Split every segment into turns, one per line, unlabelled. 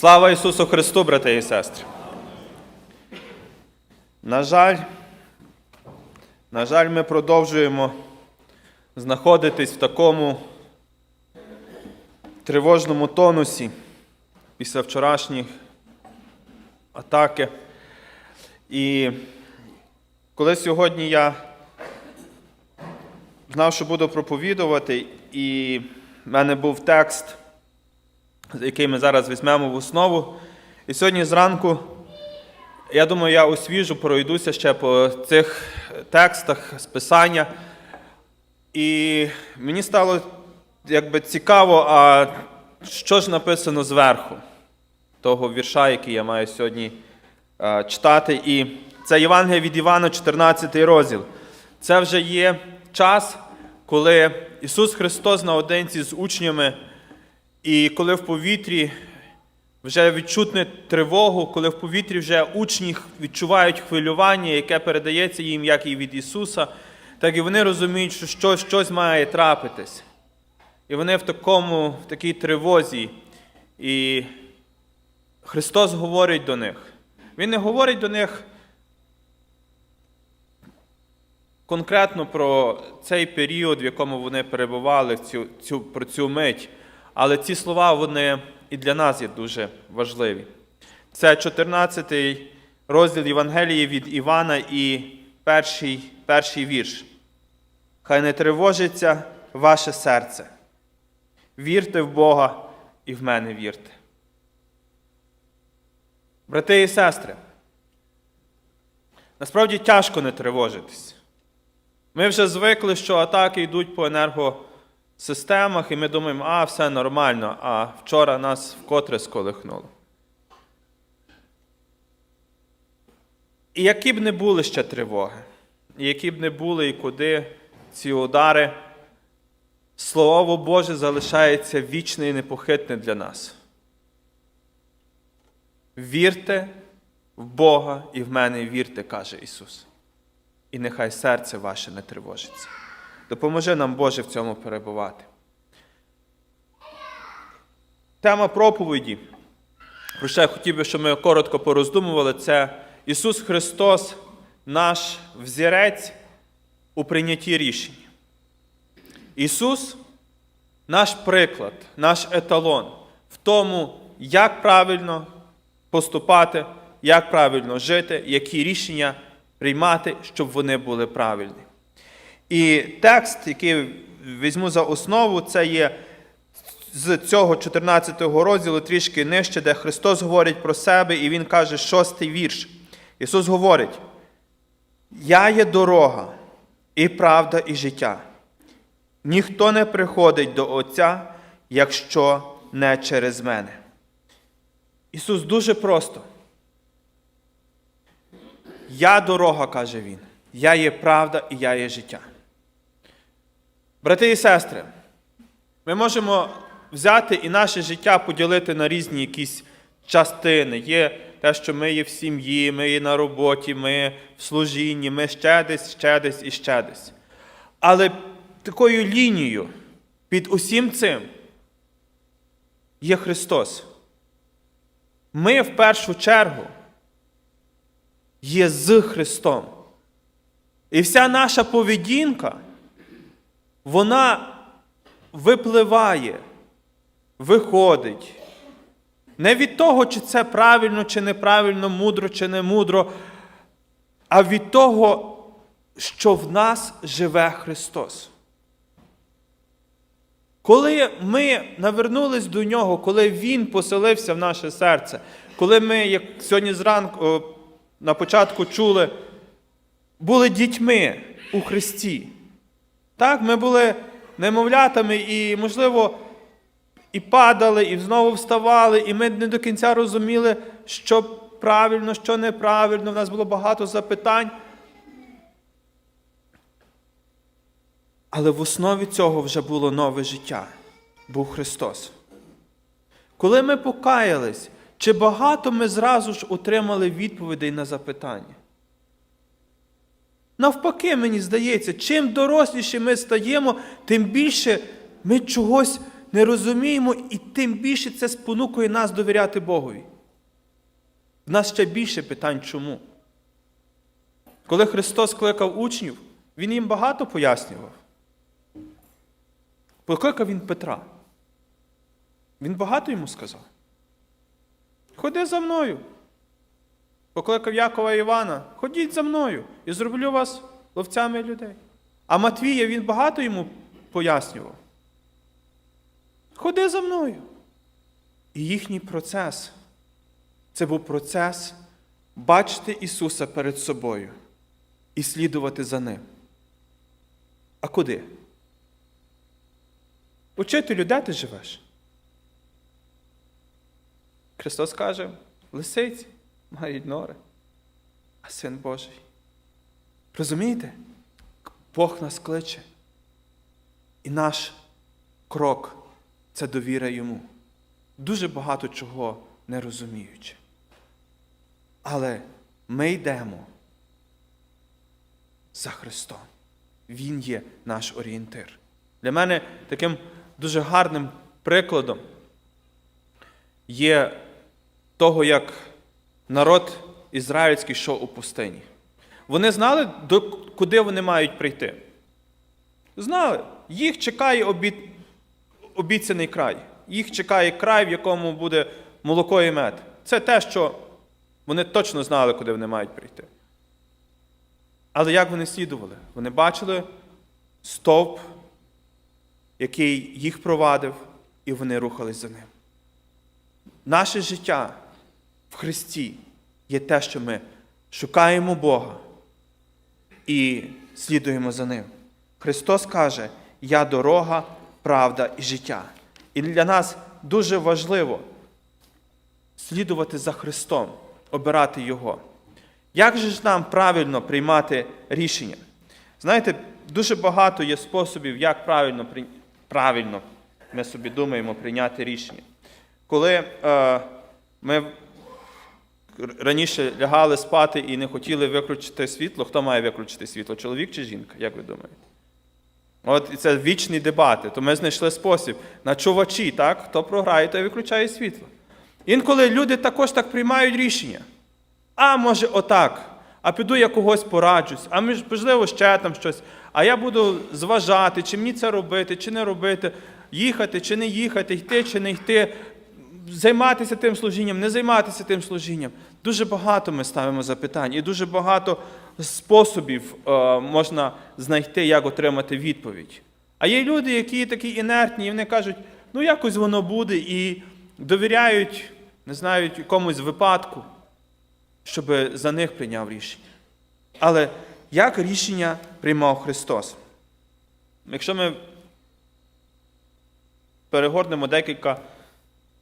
Слава Ісусу Христу, брати і сестри! На жаль, на жаль, ми продовжуємо знаходитись в такому тривожному тонусі після вчорашніх атаки. І коли сьогодні я знав, що буду проповідувати, і в мене був текст, який ми зараз візьмемо в основу. І сьогодні зранку, я думаю, я освіжу, пройдуся ще по цих текстах з Писання. І мені стало якби цікаво, а що ж написано зверху того вірша, який я маю сьогодні е, читати. І це Євангелія від Івана, 14 розділ. Це вже є час, коли Ісус Христос наодинці з учнями, і коли в повітрі вже відчутне тривогу, коли в повітрі вже учні відчувають хвилювання, яке передається їм як і від Ісуса, так і вони розуміють, що щось, щось має трапитись. І вони в такому, в такій тривозі. І Христос говорить до них. Він не говорить до них конкретно про цей період, в якому вони перебували, цю, цю, про цю мить. Але ці слова вони і для нас є дуже важливі. Це 14 розділ Євангелії від Івана і перший, перший вірш. Хай не тривожиться ваше серце. Вірте в Бога і в мене вірте. Брати і сестри, насправді тяжко не тривожитись. Ми вже звикли, що атаки йдуть по енергосистемах, і ми думаємо, а, все нормально, а вчора нас вкотре сколихнуло. І які б не були ще тривоги, і які б не були і куди ці удари, Слово Боже залишається вічне і непохитне для нас. Вірте в Бога і в мене вірте, каже Ісус. І нехай серце ваше не тривожиться. Допоможи нам, Боже, в цьому перебувати. Тема проповіді, про що я хотів би, щоб ми коротко пороздумували, це Ісус Христос, наш взірець у прийнятті рішень. Ісус наш приклад, наш еталон в тому, як правильно поступати, як правильно жити, які рішення приймати, щоб вони були правильні. І текст, який візьму за основу, це є з цього 14 розділу трішки нижче, де Христос говорить про себе, і Він каже, шостий вірш. Ісус говорить: Я є дорога, і правда, і життя. Ніхто не приходить до Отця, якщо не через мене. Ісус дуже просто. Я дорога, каже Він. Я є правда і я є життя. Брати і сестри, ми можемо взяти і наше життя поділити на різні якісь частини. Є те, що ми є в сім'ї, ми є на роботі, ми в служінні, ми ще десь, ще десь і ще десь. Але такою лінією під усім цим є Христос. Ми в першу чергу є з Христом. І вся наша поведінка, вона випливає, виходить. Не від того, чи це правильно, чи неправильно, мудро, чи не мудро, а від того, що в нас живе Христос. Коли ми навернулись до Нього, коли Він поселився в наше серце, коли ми, як сьогодні зранку на початку чули, були дітьми у Христі. Так, ми були немовлятами і, можливо, і падали, і знову вставали, і ми не до кінця розуміли, що правильно, що неправильно. У нас було багато запитань. Але в основі цього вже було нове життя, був Христос. Коли ми покаялись, чи багато ми зразу ж отримали відповідей на запитання? Навпаки, мені здається, чим доросліші ми стаємо, тим більше ми чогось не розуміємо, і тим більше це спонукує нас довіряти Богові. В нас ще більше питань чому. Коли Христос кликав учнів, Він їм багато пояснював. Покликав він Петра. Він багато йому сказав. Ходи за мною. Покликав Якова і Івана, ходіть за мною і зроблю вас ловцями людей. А Матвія він багато йому пояснював. Ходи за мною. І їхній процес це був процес бачити Ісуса перед собою і слідувати за Ним. А куди? Учителю, де ти живеш? Христос каже, лисиці мають нори, а син Божий. Розумієте? Бог нас кличе. І наш крок це довіра йому. Дуже багато чого не розуміючи. Але ми йдемо за Христом. Він є наш орієнтир. Для мене таким дуже гарним прикладом є того, як народ ізраїльський йшов у пустині. Вони знали, до, куди вони мають прийти. Знали, їх чекає обід, обіцяний край. Їх чекає край, в якому буде молоко і мед. Це те, що вони точно знали, куди вони мають прийти. Але як вони слідували? Вони бачили стовп, який їх провадив, і вони рухались за ним. Наше життя в Христі є те, що ми шукаємо Бога і слідуємо за Ним. Христос каже: Я дорога, правда і життя. І для нас дуже важливо слідувати за Христом, обирати Його. Як же ж нам правильно приймати рішення? Знаєте, дуже багато є способів, як правильно, правильно ми собі думаємо прийняти рішення. Коли е, ми раніше лягали спати і не хотіли виключити світло, хто має виключити світло? Чоловік чи жінка? Як ви думаєте? От це вічні дебати. То ми знайшли спосіб на чувачі, так? хто програє, той виключає світло. Інколи люди також так приймають рішення. А може отак. А піду я когось пораджусь, а можливо ще там щось. А я буду зважати, чи мені це робити, чи не робити, їхати, чи не їхати, йти, чи не йти, займатися тим служінням, не займатися тим служінням. Дуже багато ми ставимо запитань, і дуже багато способів е, можна знайти, як отримати відповідь. А є люди, які такі інертні, і вони кажуть, ну якось воно буде, і довіряють, не знаю, якомусь випадку щоб за них прийняв рішення. Але як рішення приймав Христос? Якщо ми перегорнемо декілька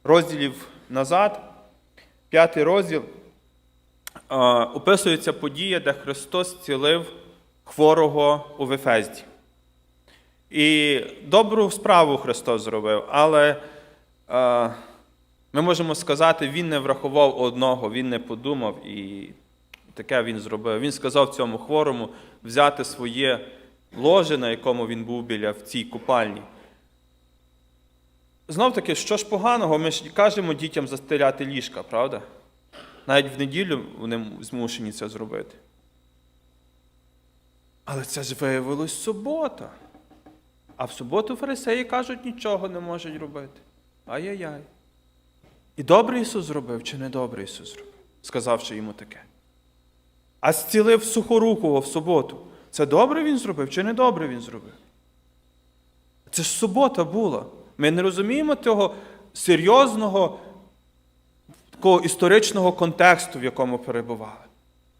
розділів назад, п'ятий розділ е, описується подія, де Христос зцілив хворого у Вефезді. І добру справу Христос зробив, але е, ми можемо сказати, він не врахував одного, він не подумав і таке він зробив. Він сказав цьому хворому взяти своє ложе, на якому він був біля в цій купальні. Знов таки, що ж поганого, ми ж кажемо дітям застеляти ліжка, правда? Навіть в неділю вони змушені це зробити. Але це ж виявилось субота. А в суботу фарисеї кажуть, нічого не можуть робити. Ай-яй-яй. І добре Ісус зробив, чи не добре Ісус зробив, сказавши йому таке. А зцілив сухорукого в суботу. Це добре Він зробив, чи не добре Він зробив? Це ж субота була. Ми не розуміємо того серйозного, такого історичного контексту, в якому перебували.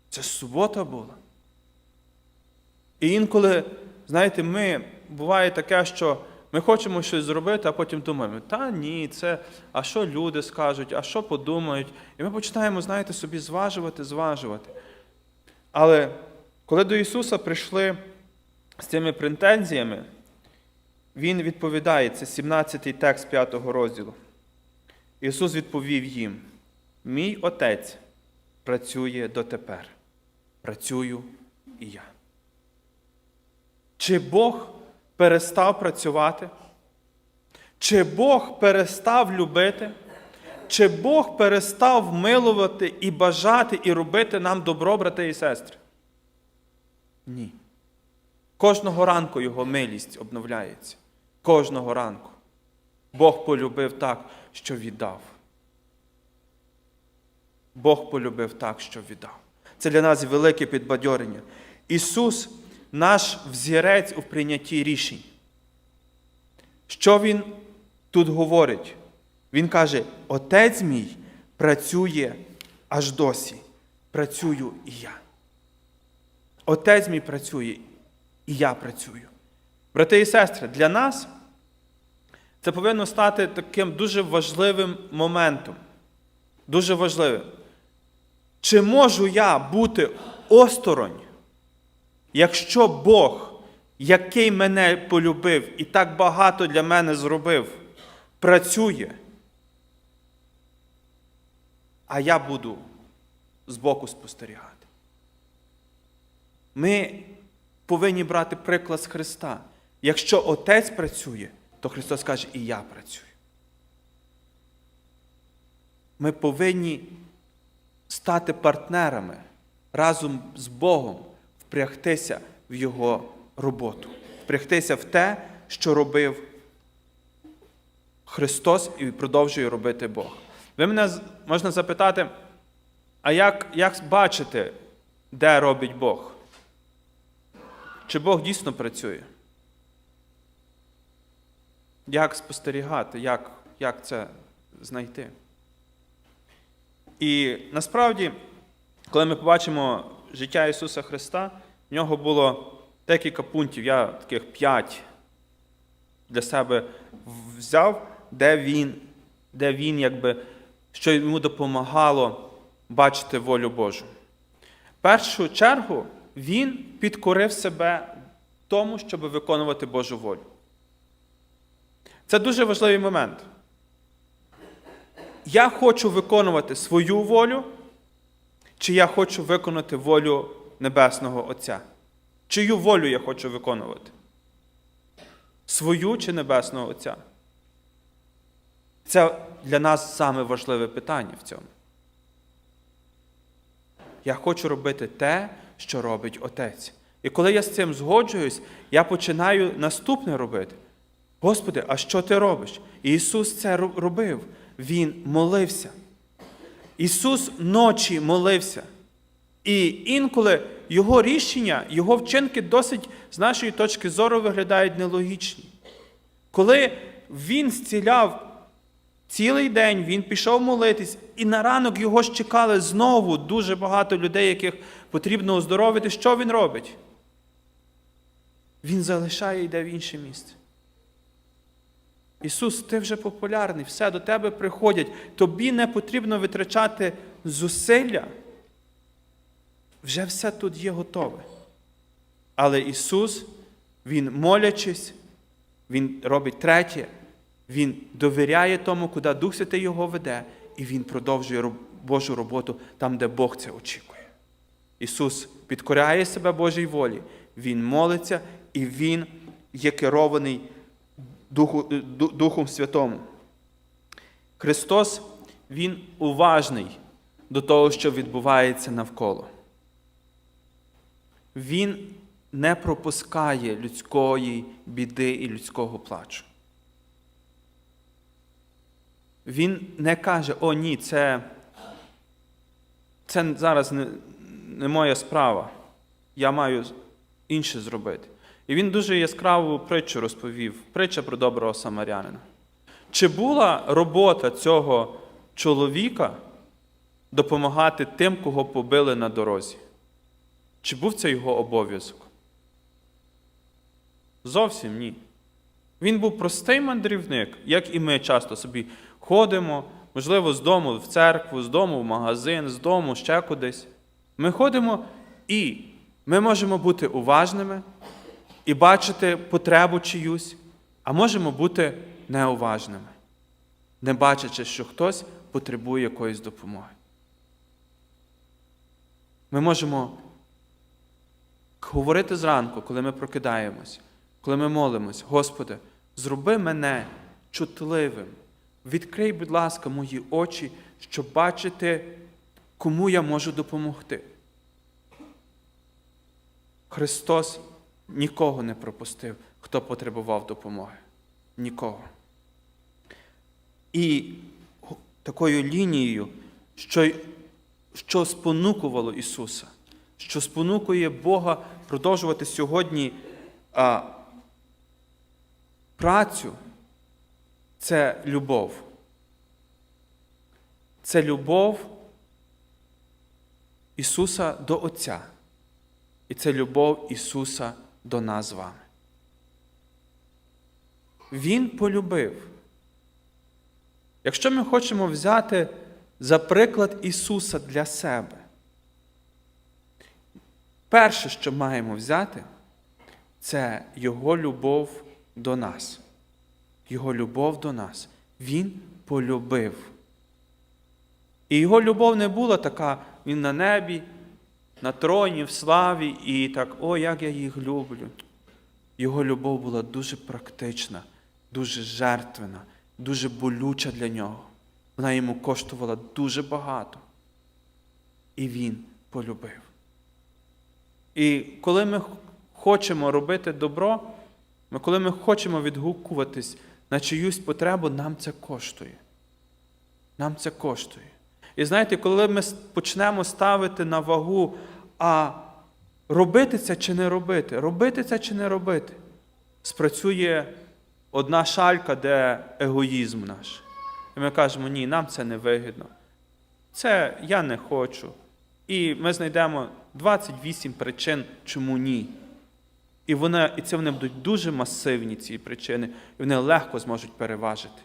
Це субота була. І інколи, знаєте, ми буває таке, що ми хочемо щось зробити, а потім думаємо, та ні, це, а що люди скажуть, а що подумають. І ми починаємо, знаєте, собі зважувати, зважувати. Але коли до Ісуса прийшли з цими претензіями, Він відповідає, це 17-й текст 5 розділу. Ісус відповів їм: Мій Отець працює дотепер, працюю і я. Чи Бог перестав працювати? Чи Бог перестав любити? Чи Бог перестав милувати і бажати і робити нам добро, брати і сестри? Ні. Кожного ранку Його милість обновляється. Кожного ранку. Бог полюбив так, що віддав. Бог полюбив так, що віддав. Це для нас велике підбадьорення. Ісус наш взірець у прийнятті рішень. Що Він тут говорить? Він каже: Отець мій працює аж досі. Працюю і я. Отець мій працює, і я працюю. Брати і сестри, для нас це повинно стати таким дуже важливим моментом. Дуже важливим. Чи можу я бути осторонь, якщо Бог, який мене полюбив і так багато для мене зробив, працює, а я буду збоку спостерігати? Ми повинні брати приклад з Христа. Якщо Отець працює, то Христос каже, і я працюю. Ми повинні стати партнерами разом з Богом, впрягтися в Його роботу, впрягтися в те, що робив Христос і продовжує робити Бог. Ви мене можна запитати, а як, як бачити, де робить Бог? Чи Бог дійсно працює? Як спостерігати, як, як це знайти? І насправді, коли ми побачимо життя Ісуса Христа, в нього було декілька пунктів, я таких п'ять для себе взяв, де він, де він якби, що йому допомагало бачити волю Божу. Першу чергу він підкорив себе тому, щоб виконувати Божу волю. Це дуже важливий момент. Я хочу виконувати свою волю, чи я хочу виконати волю Небесного Отця? Чию волю я хочу виконувати? Свою чи Небесного Отця? Це для нас саме важливе питання в цьому. Я хочу робити те, що робить Отець. І коли я з цим згоджуюсь, я починаю наступне робити. Господи, а що ти робиш? Ісус це робив. Він молився. Ісус ночі молився. І інколи Його рішення, Його вчинки досить, з нашої точки зору, виглядають нелогічні. Коли Він зціляв цілий день, Він пішов молитись, і на ранок його ж чекали знову дуже багато людей, яких потрібно оздоровити. Що він робить? Він залишає йде в інше місце. Ісус, ти вже популярний, все до тебе приходять. Тобі не потрібно витрачати зусилля. Вже все тут є готове. Але Ісус, Він молячись, Він робить третє, Він довіряє тому, куди Дух Святий його веде, і Він продовжує Божу роботу там, де Бог це очікує. Ісус підкоряє себе Божій волі, Він молиться і Він є керований Духу, е, Духом Святому. Христос, Він уважний до того, що відбувається навколо. Він не пропускає людської біди і людського плачу. Він не каже, о ні, це, це зараз не, не моя справа. Я маю інше зробити. І він дуже яскраву притчу розповів, притча про доброго самарянина. Чи була робота цього чоловіка допомагати тим, кого побили на дорозі? Чи був це його обов'язок? Зовсім ні. Він був простий мандрівник, як і ми часто собі ходимо, можливо, з дому в церкву, з дому в магазин, з дому ще кудись. Ми ходимо і ми можемо бути уважними і бачити потребу чиюсь, а можемо бути неуважними, не бачачи, що хтось потребує якоїсь допомоги. Ми можемо говорити зранку, коли ми прокидаємось, коли ми молимось, Господи, зроби мене
чутливим. Відкрий, будь ласка, мої очі, щоб бачити, кому я можу допомогти. Христос нікого не пропустив, хто потребував допомоги. Нікого. І такою лінією, що, що спонукувало Ісуса, що спонукує Бога продовжувати сьогодні а, працю, це любов. Це любов Ісуса до Отця. І це любов Ісуса до нас з вами. Він полюбив. Якщо ми хочемо взяти за приклад Ісуса для себе, перше, що маємо взяти, це Його любов до нас. Його любов до нас. Він полюбив. І його любов не була така, він на небі, на троні, в славі, і так, о, як я їх люблю. Його любов була дуже практична, дуже жертвена, дуже болюча для нього. Вона йому коштувала дуже багато. І він полюбив. І коли ми хочемо робити добро, коли ми хочемо відгукуватись на чиюсь потребу, нам це коштує. Нам це коштує. І знаєте, коли ми почнемо ставити на вагу, а робити це чи не робити, робити це чи не робити, спрацює одна шалька, де егоїзм наш. І ми кажемо, ні, нам це не вигідно. Це я не хочу. І ми знайдемо 28 причин, чому ні. І, вони, і це вони будуть дуже масивні, ці причини, і вони легко зможуть переважити.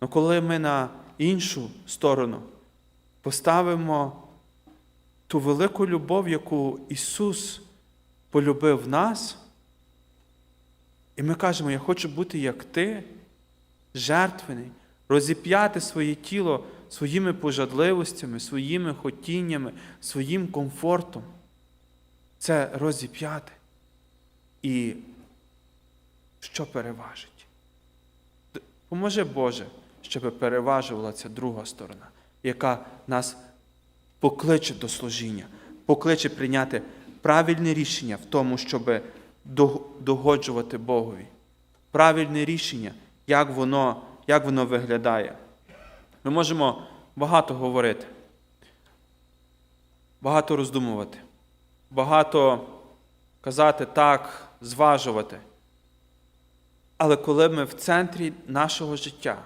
Але коли ми на іншу сторону поставимо ту велику любов, яку Ісус полюбив нас, і ми кажемо, я хочу бути як ти, жертвений, розіп'яти своє тіло своїми пожадливостями, своїми хотіннями, своїм комфортом. Це розіп'яти. І що переважить? Поможи Боже, щоб переважувала ця друга сторона, яка нас покличе до служіння, покличе прийняти правильне рішення в тому, щоб догоджувати Богові. Правильне рішення, як воно, як воно виглядає. Ми можемо багато говорити, багато роздумувати, багато казати так, зважувати. Але коли ми в центрі нашого життя,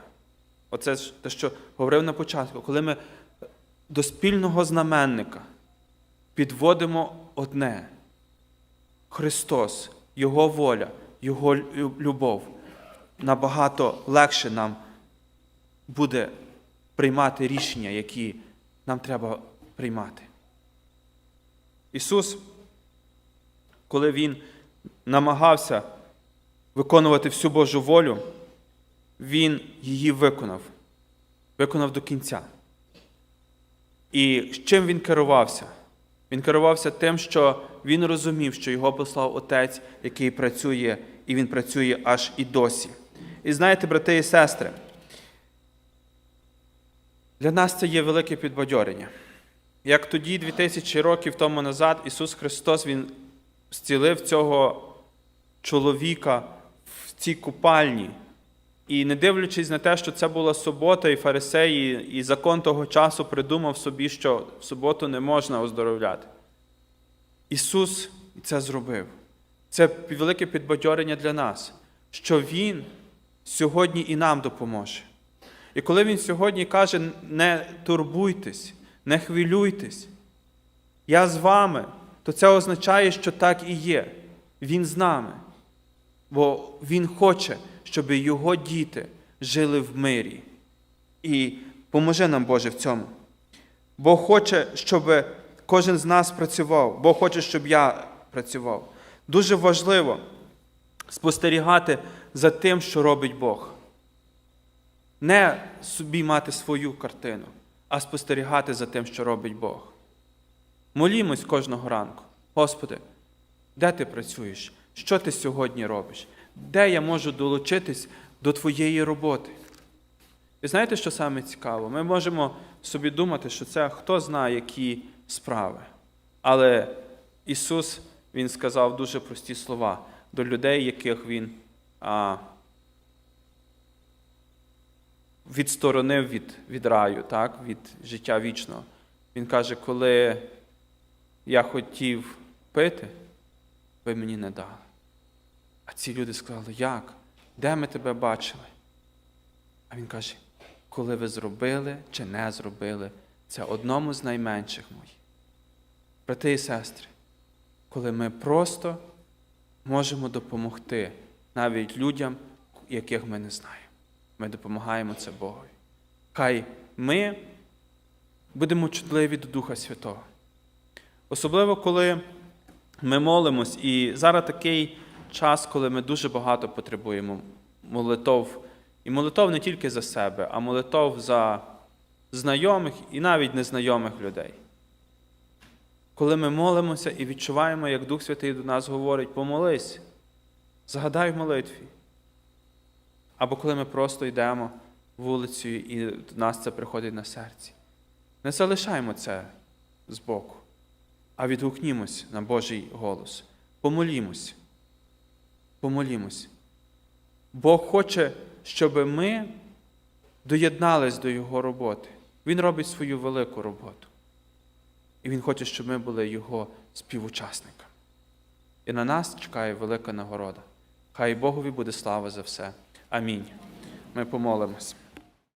оце ж те, що говорив на початку, коли ми до спільного знаменника підводимо одне Христос, Його воля, Його любов, набагато легше нам буде приймати рішення, які нам треба приймати. Ісус, коли Він намагався виконувати всю Божу волю, Він її виконав, виконав до кінця. І з чим він керувався? Він керувався тим, що він розумів, що його послав Отець, який працює, і він працює аж і досі. І знаєте, брати і сестри, для нас це є велике підбадьорення. Як тоді, 2000 років тому назад, Ісус Христос Він зцілив цього чоловіка в цій купальні. І не дивлячись на те, що це була субота, і фарисеї, і закон того часу придумав собі, що в суботу не можна оздоровляти. Ісус це зробив. Це велике підбадьорення для нас, що Він сьогодні і нам допоможе. І коли Він сьогодні каже, не турбуйтесь, не хвилюйтесь, я з вами, то це означає, що так і є. Він з нами. Бо Він хоче, щоб його діти жили в мирі. І поможе нам, Боже, в цьому. Бог хоче, щоб кожен з нас працював, Бог хоче, щоб я працював. Дуже важливо спостерігати за тим, що робить Бог. Не собі мати свою картину, а спостерігати за тим, що робить Бог. Молімось кожного ранку. Господи, де ти працюєш? Що ти сьогодні робиш? Де я можу долучитись до твоєї роботи. І знаєте, що саме цікаво? Ми можемо собі думати, що це хто знає, які справи. Але Ісус Він сказав дуже прості слова до людей, яких Він а, відсторонив від, від раю, так? від життя вічного. Він каже, коли я хотів пити, ви мені не дали. Ці люди сказали, як? Де ми тебе бачили? А він каже, коли ви зробили чи не зробили, це одному з найменших моїх. Брати і сестри, коли ми просто можемо допомогти навіть людям, яких ми не знаємо. Ми допомагаємо це Богові. Хай ми будемо чутливі до Духа Святого. Особливо, коли ми молимось, і зараз такий час, коли ми дуже багато потребуємо молитов. І молитов не тільки за себе, а молитов за знайомих і навіть незнайомих людей. Коли ми молимося і відчуваємо, як Дух Святий до нас говорить, помолись, згадай в молитві. Або коли ми просто йдемо вулицею і до нас це приходить на серці. Не залишаймо це збоку, а відгукнімось на Божий голос. Помолімось. Помолімось. Бог хоче, щоб ми доєднались до Його роботи. Він робить свою велику роботу. І Він хоче, щоб ми були Його співучасниками. І на нас чекає велика нагорода. Хай Богові буде слава за все. Амінь. Ми помолимось.